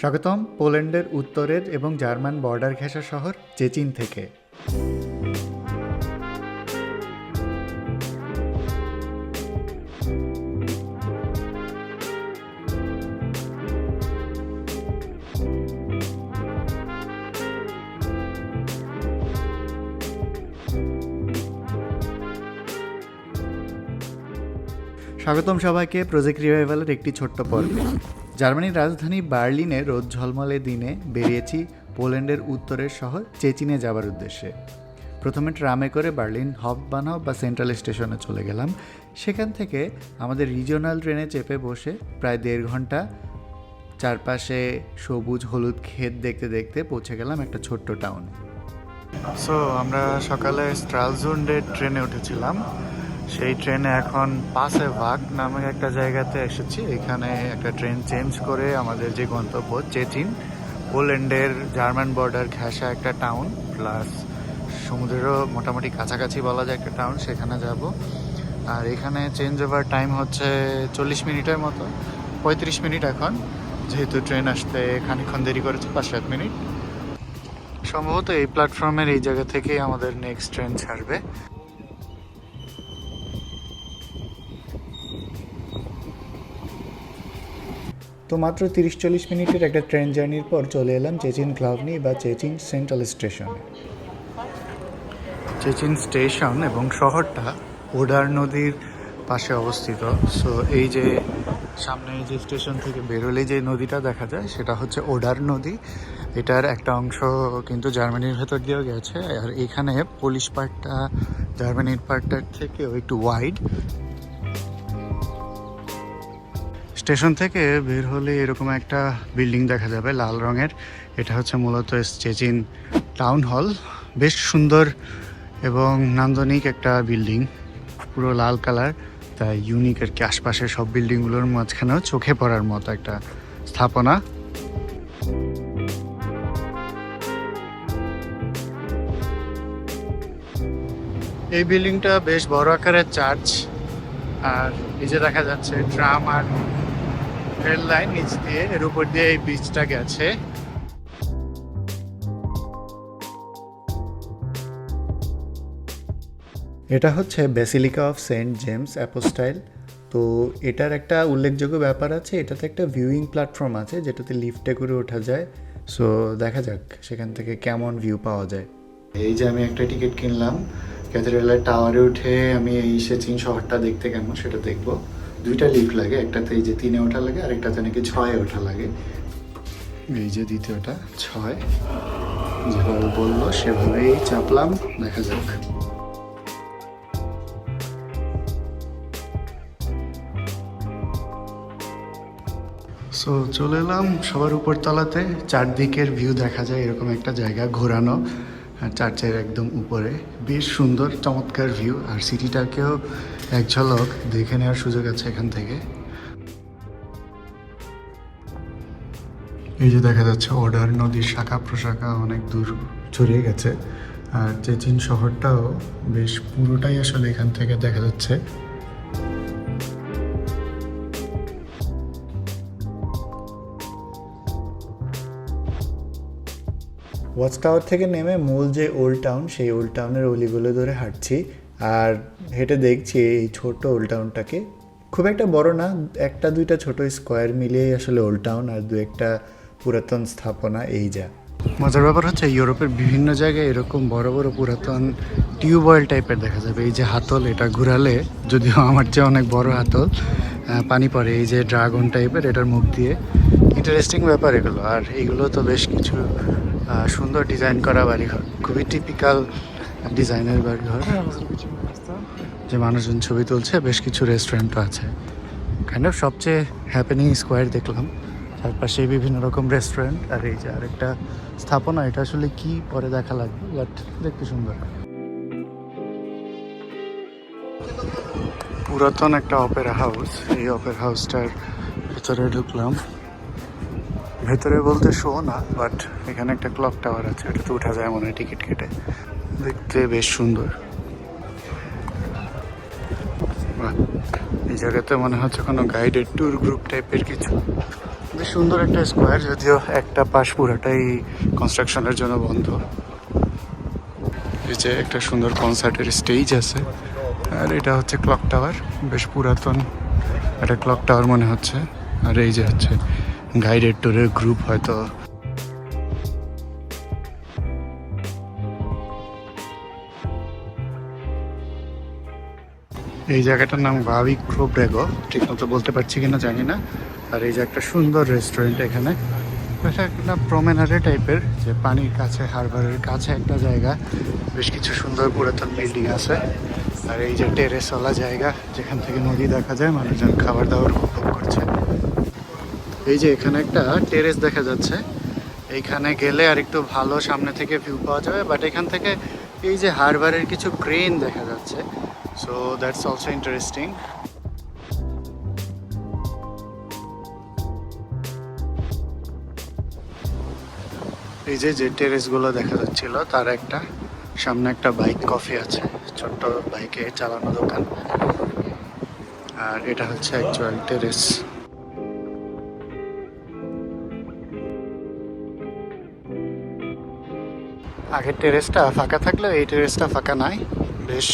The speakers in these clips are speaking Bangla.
স্বাগতম পোল্যান্ডের উত্তরের এবং জার্মান বর্ডার ঘেঁষা শহর চেচিন থেকে। স্বাগতম সবাইকে প্রজেক্ট রিভাইভালের একটি ছোট্ট পর্বে। জার্মানির রাজধানী বার্লিনে রোদ ঝলমলে দিনে বেরিয়েছি পোল্যান্ডের উত্তরের শহর চেচিনে যাবার উদ্দেশ্যে। প্রথমে ট্রামে করে বার্লিন হব বানাও বা সেন্ট্রাল স্টেশনে চলে গেলাম। সেখান থেকে আমাদের রিজিওনাল ট্রেনে চেপে বসে প্রায় দেড় ঘণ্টা চারপাশে সবুজ হলুদ ক্ষেত দেখতে দেখতে পৌঁছে গেলাম একটা ছোট্ট টাউনে সো আমরা সকালে স্ট্রালজুন্ডের ট্রেনে উঠেছিলাম। সেই ট্রেনে এখন পাসে ভাগ নামে একটা জায়গাতে এসেছি। এখানে একটা ট্রেন চেঞ্জ করে আমাদের যে গন্তব্য, চেচিন, পোল্যান্ডের জার্মান বর্ডার ঘেঁষা একটা টাউন, প্লাস সমুদ্রেরও মোটামুটি কাছাকাছি বলা যায় একটা টাউন, সেখানে যাব। আর এখানে চেঞ্জ ওভার টাইম হচ্ছে চল্লিশ মিনিটের মতো, পঁয়ত্রিশ মিনিট এখন, যেহেতু ট্রেন আসতে খানিক্ষণ দেরি করেছে, পাঁচ সাত মিনিট। সম্ভবত এই প্ল্যাটফর্মের এই জায়গা থেকেই আমাদের নেক্সট ট্রেন ছাড়বে। তো মাত্র তিরিশ চল্লিশ মিনিটের একটা ট্রেন জার্নির পর চলে এলাম চেচিন ক্লাবনি বা চেচিন সেন্ট্রাল স্টেশনে। চেচিন স্টেশন এবং শহরটা ওডার নদীর পাশে অবস্থিত। সো এই যে সামনে যে স্টেশন থেকে বেরোলে যে নদীটা দেখা যায়, সেটা হচ্ছে ওডার নদী। এটার একটা অংশ কিন্তু জার্মানির ভেতর দিয়েও গেছে। আর এখানে পুলিশ পার্টটা, জার্মানির পার্টটার থেকেও একটু ওয়াইড স্টেশন থেকে বের হলে এরকম একটা বিল্ডিং দেখা যাবে লাল রঙের। এটা হচ্ছে মূলত চেচিন টাউন হল। বেশ সুন্দর এবং নান্দনিক একটা বিল্ডিং, পুরো লাল কালার। তাই ইউনিক আর কি, আশপাশের সব বিল্ডিংগুলোর মাঝখানেও চোখে পড়ার মতো একটা স্থাপনা। এই বিল্ডিংটা বেশ বড় আকারের চার্চ। আর এই যে দেখা যাচ্ছে, ট্রাম আর রেল লাইন নিচ দিয়ে এর উপর দিয়ে এই ব্রিজটা গেছে। এটা হচ্ছে basilica of Saint James apostle তো এটার একটা উল্লেখযোগ্য ব্যাপার আছে এটাতে একটা ভিউইং প্ল্যাটফর্ম আছে যেটাতে লিফটে করে ওঠা যায়। সো দেখা যাক সেখান থেকে কেমন ভিউ পাওয়া যায়। এই যে আমি একটা টিকিট কিনলাম ক্যাথেড্রালের টাওয়ারে উঠে আমি এই সেচিন শহরটা দেখতে কেমন সেটা দেখব। দুইটা লিফট লাগে, একটাতে এই যে তিনে ওঠা লাগে আর একটাতে নাকি ছয়ে ওঠা লাগে। এই যে দ্বিতীয়টা, ছয়, যেভাবে বলল, সেভাবেই চাপলাম, দেখা যাক। সো চলে এলাম সবার উপর তলাতে চারদিকের ভিউ দেখা যায়, এরকম একটা জায়গা ঘোরানো। চার্চের একদম উপরে। বেশ সুন্দর, চমৎকার ভিউ আর সিটিটাকেও এক ঝলক দেখে নেওয়ার সুযোগ আছে এখান থেকে। এই যে দেখা যাচ্ছে, অর্ডার, নদীর শাখা প্রশাখা অনেক দূর ছড়িয়ে গেছে। আর চেচিন শহরটাও বেশ পুরোটাই আসলে এখান থেকে দেখা যাচ্ছে। ওয়াচ টাওয়ার থেকে নেমে মূল যে ওল্ড টাউন, সেই ওল্ড টাউনের অলিগুলো ধরে হাঁটছি। আর হেঁটে দেখছি এই ছোট ওল্ড টাউনটাকে। খুব একটা বড় না, একটা দুইটা ছোট স্কোয়ার মিলিয়েই আসলে ওল্ড টাউন আর দু একটা পুরাতন স্থাপনা এই যা। মজার ব্যাপার হচ্ছে ইউরোপের বিভিন্ন জায়গায় এরকম বড় বড় পুরাতন টিউবওয়েল টাইপের দেখা যাবে। এই যে হাতল, এটা ঘুরালে যদিও আমার চেয়ে অনেক বড় হাতল পানি পড়ে। এই যে ড্রাগন টাইপের, এটার মুখ দিয়ে। ইন্টারেস্টিং ব্যাপার এগুলো। আর এগুলো তো বেশ কিছু সুন্দর ডিজাইন করা বাড়িঘর। খুবই টিপিক্যাল ডিজাইনের বাড়িঘর। যে মানুষজন ছবি তুলছে বেশ কিছু রেস্টুরেন্টও আছে। কাইন্ড অফ সবচেয়ে হ্যাপেনিং স্কোয়ার দেখলাম। চারপাশে বিভিন্ন রকম রেস্টুরেন্ট আর এই যে আরেকটা স্থাপনা এটা আসলে কি পরে দেখা লাগবে বাট দেখতে সুন্দর। পুরাতন একটা অপেরা হাউস এই অপেরা হাউসটার ভেতরে ঢুকলাম। ভেতরে বলতে শো না বাট এখানে একটা ক্লক টাওয়ার আছে, ওটাতে উঠা যায় মনে হয় টিকিট কেটে। দেখতে বেশ সুন্দর। এই জায়গাতে মনে হচ্ছে কোনো গাইডেড ট্যুর গ্রুপ টাইপের কিছু। বেশ সুন্দর একটা স্কোয়ার যদিও একটা পাশ পুরাটাই কনস্ট্রাকশনের জন্য বন্ধ। এই যে একটা সুন্দর কনসার্টের স্টেজ আছে, আর এটা হচ্ছে ক্লক টাওয়ার বেশ পুরাতন। একটা ক্লক টাওয়ার মনে হচ্ছে, আর এই যে হচ্ছে গাইডেড ট্যুরের গ্রুপ হয়তো। এই জায়গাটার নাম ভাবি ক্রোব্রেগো, ঠিক মতো বলতে পারছি কিনা জানি না। আর এই যে একটা সুন্দর রেস্টুরেন্ট এখানে। এটা একটা প্রমেনারে টাইপের, যে পানির কাছে, হারবারের কাছে একটা জায়গা। বেশ কিছু সুন্দর পুরাতন বিল্ডিং আছে। আর এই যে টেরেসওয়ালা জায়গা, যেখান থেকে নদী দেখা যায়, মানুষজন খাবার দাবার উপভোগ করছে। এই যে এখানে একটা টেরেস দেখা যাচ্ছে। এইখানে গেলে আর একটু ভালো সামনে থেকে ভিউ পাওয়া যাবে বাট এখান থেকে এই যে হারবারের কিছু ক্রেন দেখা যাচ্ছে। সো দ্যাটস অলসো ইন্টারেস্টিং এই যে যে টেরেসগুলো দেখা যাচ্ছিল, তার একটা সামনে একটা বাইক কফি আছে, ছোট্ট বাইকে চালানো দোকান। আর এটা হচ্ছে অ্যাকচুয়াল টেরেস আগের টেরেসটা ফাঁকা থাকলেও এই টেরেসটা ফাঁকা নাই। বেশ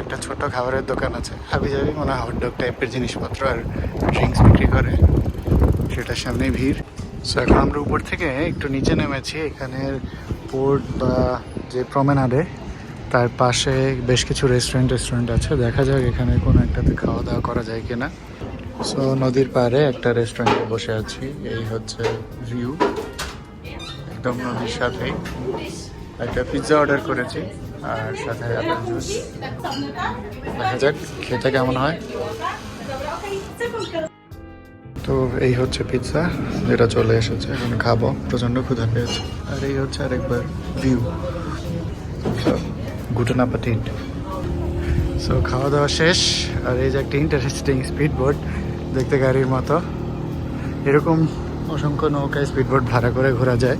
একটা ছোট খাবারের দোকান আছে। হাবি যাবি মনে হয় হটডগ টাইপের জিনিসপত্র আর ড্রিঙ্কস বিক্রি করে। সেটার সামনে ভিড়। সো এখন আমরা উপর থেকে একটু নিচে নেমেছি। এখানের পোর্ট বা যে প্রমেনাডে তার পাশে বেশ কিছু রেস্টুরেন্ট রেস্টুরেন্ট আছে। দেখা যাক এখানে কোনো একটাতে খাওয়া দাওয়া করা যায় কিনা। সো নদীর পাড়ে একটা রেস্টুরেন্টে বসে আছি। এই হচ্ছে ভিউ একদম নদীর সাথেই। একটা পিৎজা অর্ডার করেছি, আর সাথে অ্যাপেল জুস দেখা যাক, খেতে কেমন হয়। তো এই হচ্ছে পিৎজা যেটা চলে এসেছে, এখন খাব। প্রচণ্ড ক্ষুধা পেয়েছে। আর এই হচ্ছে আরেকবার ভিউ গুটন আপাটিট সো খাওয়া দাওয়া শেষ, আর এই যে একটা ইন্টারেস্টিং স্পিড বোট দেখতে গাড়ির মতো। এরকম অসংখ্য নৌকায় স্পিড বোট ভাড়া করে ঘোরা যায়।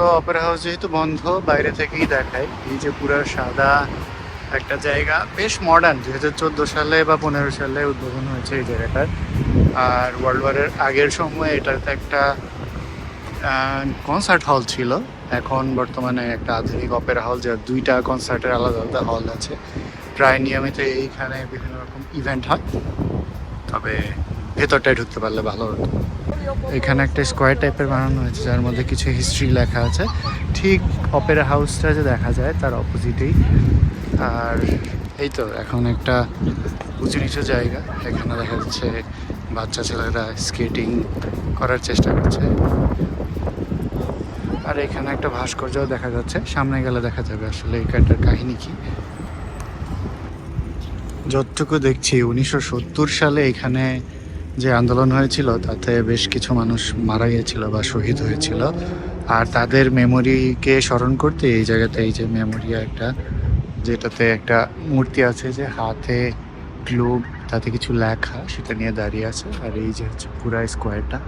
সো অপেরা হাউস যেহেতু বন্ধ, বাইরে থেকেই দেখায়। এই যে পুরো সাদা একটা জায়গা, বেশ মডার্ন দুই হাজার চোদ্দ সালে বা পনেরো সালে উদ্বোধন হয়েছে এই জায়গাটার। আর ওয়ার্ল্ড ওয়ারের আগের সময় এটাতে একটা কনসার্ট হল ছিল। এখন বর্তমানে একটা আধুনিক অপেরা হল যার দুইটা কনসার্টের আলাদা আলাদা হল আছে। প্রায় নিয়মিত এইখানে বিভিন্ন রকম ইভেন্ট হয়। তবে ভেতরটায় ঢুকতে পারলে ভালো হতো। এখানে একটা স্কোয়ার টাইপের বানানো হয়েছে, যার মধ্যে কিছু হিস্ট্রি লেখা আছে। ঠিক অপেরা হাউসটা যে দেখা যায়, তার অপোজিটেই আর এই তো, এখন একটা উঁচু নিচু জায়গা। এখানে দেখা যাচ্ছে বাচ্চা ছেলেরা স্কেটিং করার চেষ্টা করছে। আর এখানে একটা ভাস্কর্যও দেখা যাচ্ছে। সামনে গেলে দেখা যাবে আসলে এখানটার কাহিনী কি। যতটুকু দেখছি, উনিশশো সত্তর সালে এখানে যে আন্দোলন হয়েছিল, তাতে বেশ কিছু মানুষ মারা গিয়েছিল বা শহীদ হয়েছিল। আর তাদের মেমোরিকে স্মরণ করতে এই জায়গাতে এই যে মেমোরি একটা, যেটাতে একটা মূর্তি আছে যে হাতে গ্লোব তাতে কিছু লেখা সেটা নিয়ে দাঁড়িয়ে আছে। আর এই যে হচ্ছে পুরা স্কোয়ারটা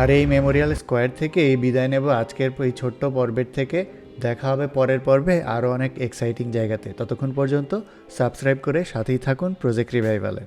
আর এই মেমোরিয়াল স্কোয়ার থেকে এই বিদায় নেব আজকের এই ছোট্ট পর্বের থেকে। দেখা হবে পরের পর্বে আরও অনেক এক্সাইটিং জায়গাতে। ততক্ষণ পর্যন্ত সাবস্ক্রাইব করে সাথেই থাকুন প্রজেক্ট রিভাইভালে